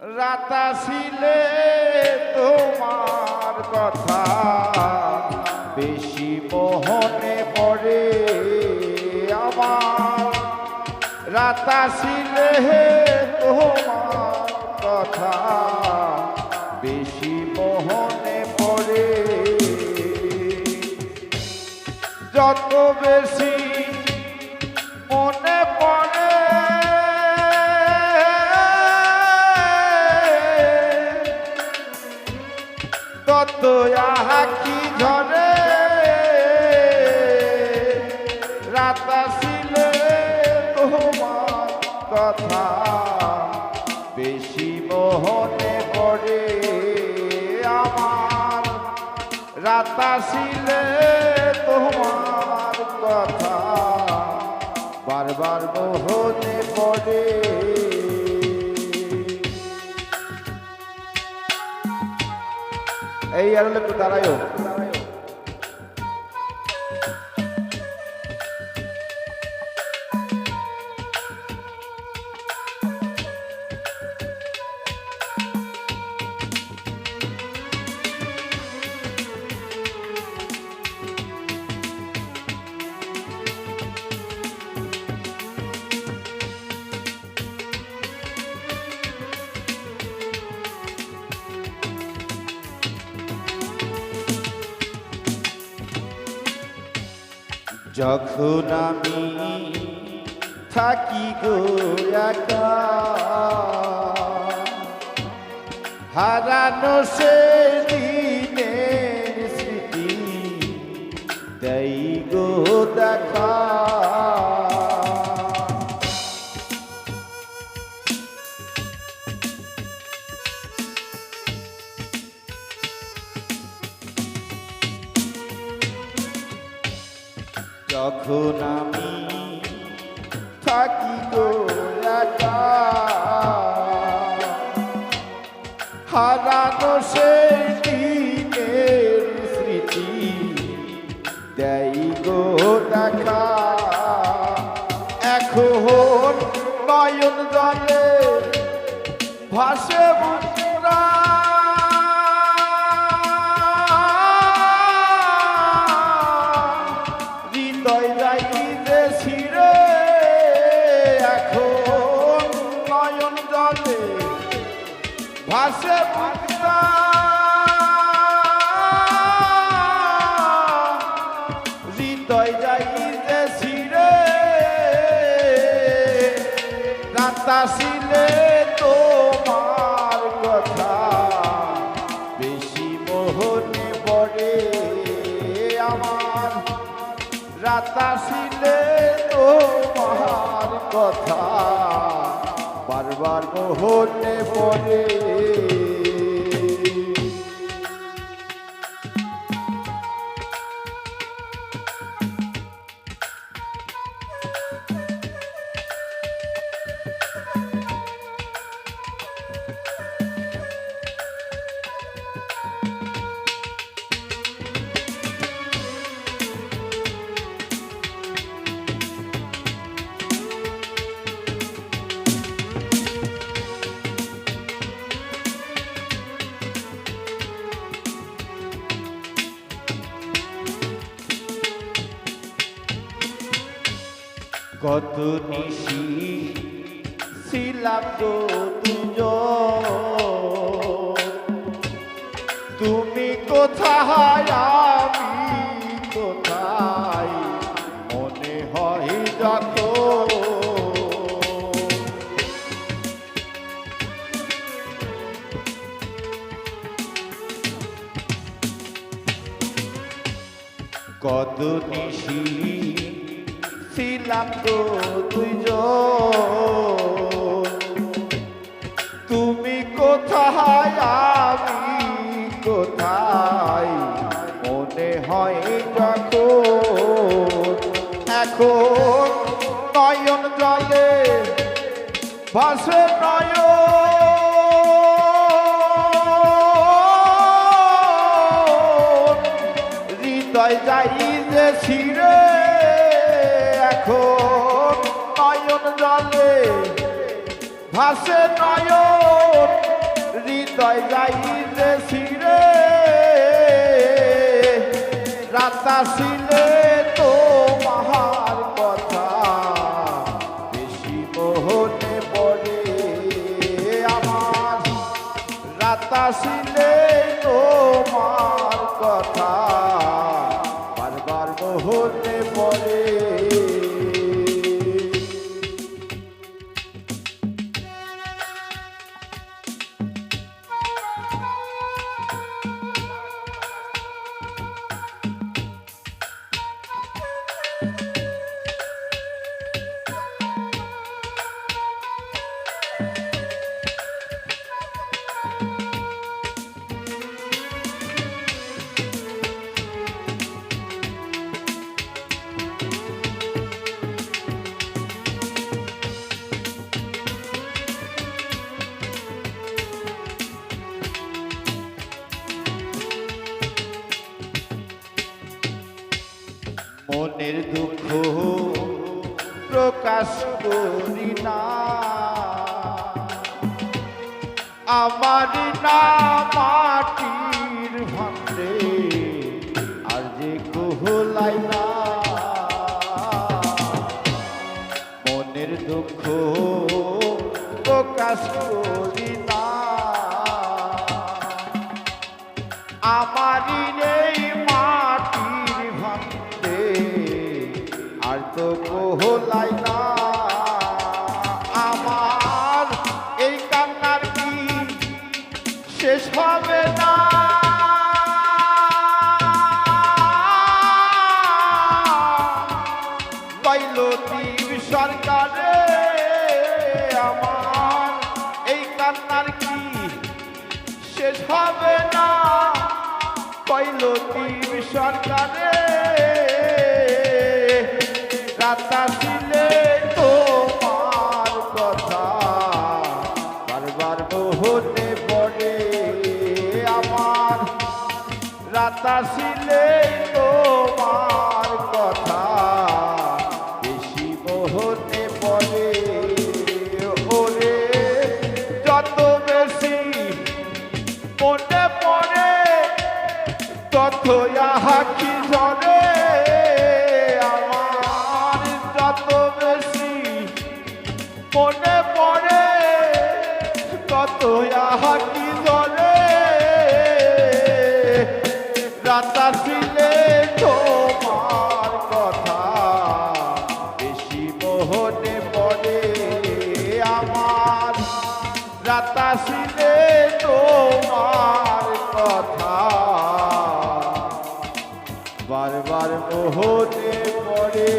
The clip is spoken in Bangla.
রাতাশিলে তোমার কথা। বেশি মোহনে পড়ে আমার। রাতাশিলে তোমার কথা। বেশি মোহনে পড়ে। যত বেশি তত আহাকি ঝরে? রাতাশিলে তোমার কথা বেশি মোহনে পড়ে আমার। রাতাশিলে তোমার কথা বারবার মোহনে পড়ে। এই আর একটু দাঁড়ায়ও। যখন আমি থাকি গো একা হারানো সে যখন আমি থাকি গো একা। হারানো সেই ভাসে বুকরা হৃদয় যাইতে ছিড়ে রাতাশিলে তোমার কথা। বেশি মোহনে পড়ে আমার রাতাশিলে তোমার কথা। বারবার মোহনে পড়ে কত নিশি ছিলাম দুজন। তুমি কোথায় আমি কোথায় মনে হয় যত কত নিশি ছিলাম গো দুইজন। তুমি কোথায়, আমি কোথায়? মনে হয় যখন এখন নয়ন জলে ভাসে নয়ন। হৃদয় যাই যে ছিড়ে ভাসে নয়ন হৃদয় যাইতেছি রে। রাতা ছিলে মনের দুঃখ প্রকাশ করি না। আমার না মাটির ভান্ডে আর যে কোহলাই না। মনের দুঃখ প্রকাশ করি না। হবে না। পাইল সরকারে রাতা পড়ে তত হাকি ধরে রাতা ছিলে তোমার কথা, বেশি মোহনে পড়ে আমার। রাতা ছিলে তোমার কথা, বারবার মোহনে পড়ে